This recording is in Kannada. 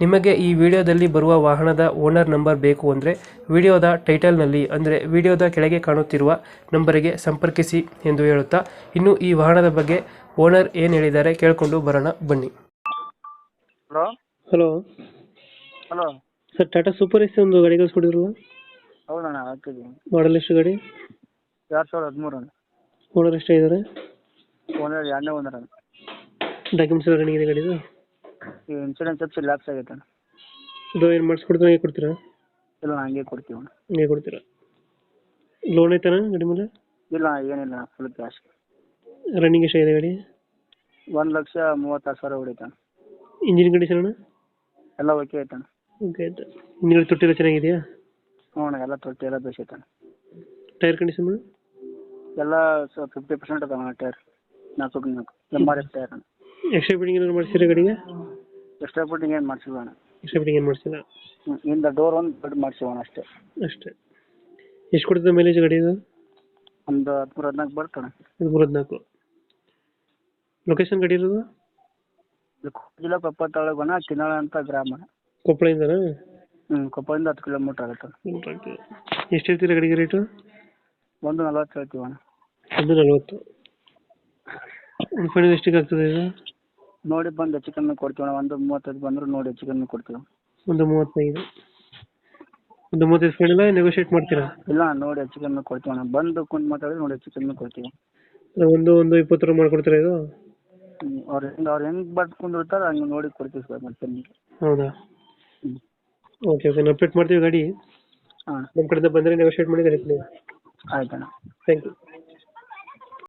ನಿಮಗೆ ಈ ವಿಡಿಯೋದಲ್ಲಿ ಬರುವ ವಾಹನದ ಓನರ್ ನಂಬರ್ ಬೇಕು ಅಂದರೆ ವಿಡಿಯೋದ ಟೈಟಲ್ನಲ್ಲಿ ಅಂದರೆ ವಿಡಿಯೋದ ಕೆಳಗೆ ಕಾಣುತ್ತಿರುವ ನಂಬರಿಗೆ ಸಂಪರ್ಕಿಸಿ ಎಂದು ಹೇಳುತ್ತಾ ಇನ್ನು ಈ ವಾಹನದ ಬಗ್ಗೆ ಓನರ್ ಏನು ಹೇಳಿದ್ದಾರೆ ಕೇಳಿಕೊಂಡು ಬರೋಣ ಬನ್ನಿ. Hello? Hello? Hello? Sir Tata Super Ace ಒಂದು ಗಾಡಿ ಕಳಿಸ್ಕೊಡಿದ್ರಲ್ಲ ಹೌದಣ್ಣ ಹಾಕಿದ್ದೀನಿ ಮಾಡಲ್ ಎಷ್ಟು ಗಾಡಿ? ಎರಡು ಸಾವಿರದ ಹದಿಮೂರು ಅಣ್ಣ. ಓನರ್ ಎಷ್ಟಾಗಿದ್ದಾರೆ? ಓನರ್ ಎರಡನೇ ಓನರ್ ಅಣ್ಣ. ಡಾಕ್ಯುಮೆಂಟ್ಸ್ ಎಲ್ಲ ರನ್ನಿಂಗ್ ಇದೆ ಗಾಡಿದು? ಈ ಇನ್ಸೂರೆನ್ಸ್ ಹಚ್ಚಿ ಲ್ಯಾಪ್ಸ್ ಆಗೈತೆ ಅಣ್ಣ ಇದು ಏನು ಮಾಡಿಸ್ಕೊಡ್ತೀನಿ ಹೇಗೆ ಕೊಡ್ತೀರಾ? ಇಲ್ಲ ನಾನು ಹಂಗೆ ಕೊಡ್ತೀವಿ ಅಣ್ಣ. ಹೇಗೆ ಕೊಡ್ತೀರಾ? ಲೋನ್ ಐತಾನ ಗಾಡಿ ಮೇಲೆ? ಇಲ್ಲ ಏನಿಲ್ಲ ಫುಲ್ ಕ್ಯಾಶ್ ರನ್ನಿಂಗ್ ಎಷ್ಟಾಗಿದೆ ಗಾಡಿ? ಒಂದು ಲಕ್ಷ ಮೂವತ್ತಾರು ಸಾವಿರ ಹೊಡಿತಾನ ಇಂಜಿನ್ ಕಂಡೀಷನ್ ಅಣ್ಣ? ಎಲ್ಲ ಓಕೆ ಐತಾನ ಅಣ್ಣ ಓಕೆ ಆಯ್ತು ಹಿಂದ್ಗಡೆ ತೊಟ್ಟಿಲ್ಲ ಚೆನ್ನಾಗಿದೆಯಾ? ಹ್ಞೂ ಅಣ್ಣ ಎಲ್ಲ ತೊಟ್ಟಿ ಎಲ್ಲ ಬೇಸೈತೆ ಅಣ್ಣ ಟೈರ್ ಕಂಡೀಷನ್ ಎಲ್ಲ ಸೊ ಫಿಫ್ಟಿ ಪರ್ಸೆಂಟ್ ಅದಾವ ಅಣ್ಣ ಟೈರ್ ನಾಲ್ಕು ನಾಲ್ಕು ಎಂ ಆರ್ ಎಫ್ ಟೈರ್ ಅಣ್ಣ. ಎಕ್ಸ್ಟ್ರಾ ಬಿಡಿಂಗ್ ಏನಾದ್ರು ಮಾಡಿಸಿರ ಗಾಡಿಗೆ? ಎಕ್ಸ್ಟ್ರಾ ಫುಟ್ಟಿಂಗ್ ಏನು ಮಾಡ್ಸಿಲ್ಲ ಎಕ್ಸ್ಟ್ರಾ ಬಿಡಿಂಗ್ ಏನು ಮಾಡಿಸಿಲ್ಲ? ಇಂದ ಡೋರ್ ಒಂದು ದೊಡ್ಡ ಮಾಡ್ಸಿವ ಅಣ್ಣ ಅಷ್ಟೇ. ಅಷ್ಟೇ. ಎಷ್ಟು ಕೊಡ್ತದೆ ಮೈಲೇಜ್ ಗಾಡಿ ಇದು? ಒಂದು ಹದಿಮೂರು ಹದಿನಾಲ್ಕು ಬರ್ತಣ್ಣ ಹದಿಮೂರು ಹದಿನಾಲ್ಕು. ಲೊಕೇಶನ್ ಗಾಡಿ ಇರೋದು? ಜಿಲ್ಲಾ ಕೊಪ್ಪಳ ಬಣ್ಣ ಕಿನ್ನಾಳ ಅಂತ ಗ್ರಾಮ ಕೊಪ್ಪಳಿಂದ ಹ್ಞೂ ಕೊಪ್ಪಳಿಂದ ಹತ್ತು ಕಿಲೋಮೀಟ್ರ್ ಆಗುತ್ತೆ. ಎಷ್ಟು ಹೇಳ್ತೀರಾ ಗಾಡಿಗೆ ರೇಟು? ಒಂದು ನಲ್ವತ್ತು ಹೇಳ್ತೀವಣ್ಣ. ಒಂದು ನಲ್ವತ್ತು. ಒಂದು ಫೈನಲ್ ಎಷ್ಟಿಗೆ ಆಗ್ತದೆ ಇದು? ನೋಡಿ ಬಂದು ಹೆಚ್ಚು ಕಮ್ಮಿ ಕೊಡ್ತೀವಿ ಅಣ್ಣ. ಒಂದು ಮೂವತ್ತೈದು ಬಂದ್ರು ನೋಡಿ ಹೆಚ್ಚು ಕಮ್ಮಿ ಕೊಡ್ತೀವಿ. ಒಂದು ಮೂವತ್ತೈದು. ಒಂದು ಮೂವತ್ತೈದು ಫೈನಲ್ ನೆಗೋಷಿಯೇಟ್ ಮಾಡ್ತೀರಾ? ಇಲ್ಲ ನೋಡಿ ಹೆಚ್ಚು ಕಮ್ಮಿ ಕೊಡ್ತೀವಿ ಅಣ್ಣ. ಬಂದು ಕುಂತು ಮಾತಾಡಿದ್ರೆ ನೋಡಿ ಹೆಚ್ಚು ಕಮ್ಮಿ ಕೊಡ್ತೀವಿ. ಒಂದು ಒಂದು ಇಪ್ಪತ್ತು ಇಪ್ಪತ್ತರ ಮಾಡ್ಕೊಡ್ತೀರಾ ಇದು? ಹ್ಞೂ ಅವ್ರು ಹೆಂಗೆ ಅವ್ರು ಹೆಂಗೆ ಹಂಗ ಕುಂದಿರ್ತಾರೆ ಹಂಗೆ ನೋಡಿ ಕೊಡ್ತೀವಿ ಸರ್ ಮತ್ತೆ. ನಿಮಗೆ ಹೌದಾ? ಹ್ಞೂ ಓಕೆ ಓಕೆ ನಾವು ಅಪ್ಡೇಟ್ ಮಾಡ್ತೀವಿ ಗಾಡಿ. ಹಾಂ. ನಮ್ಮ ಕಡೆಯಿಂದ ಬಂದರೆ ನೆಗೋಷಿಯೇಟ್ ಮಾಡಿ ಗಾಡಿ ಆಯ್ತಣ್ಣ. ಅಣ್ಣ ಥ್ಯಾಂಕ್ ಯು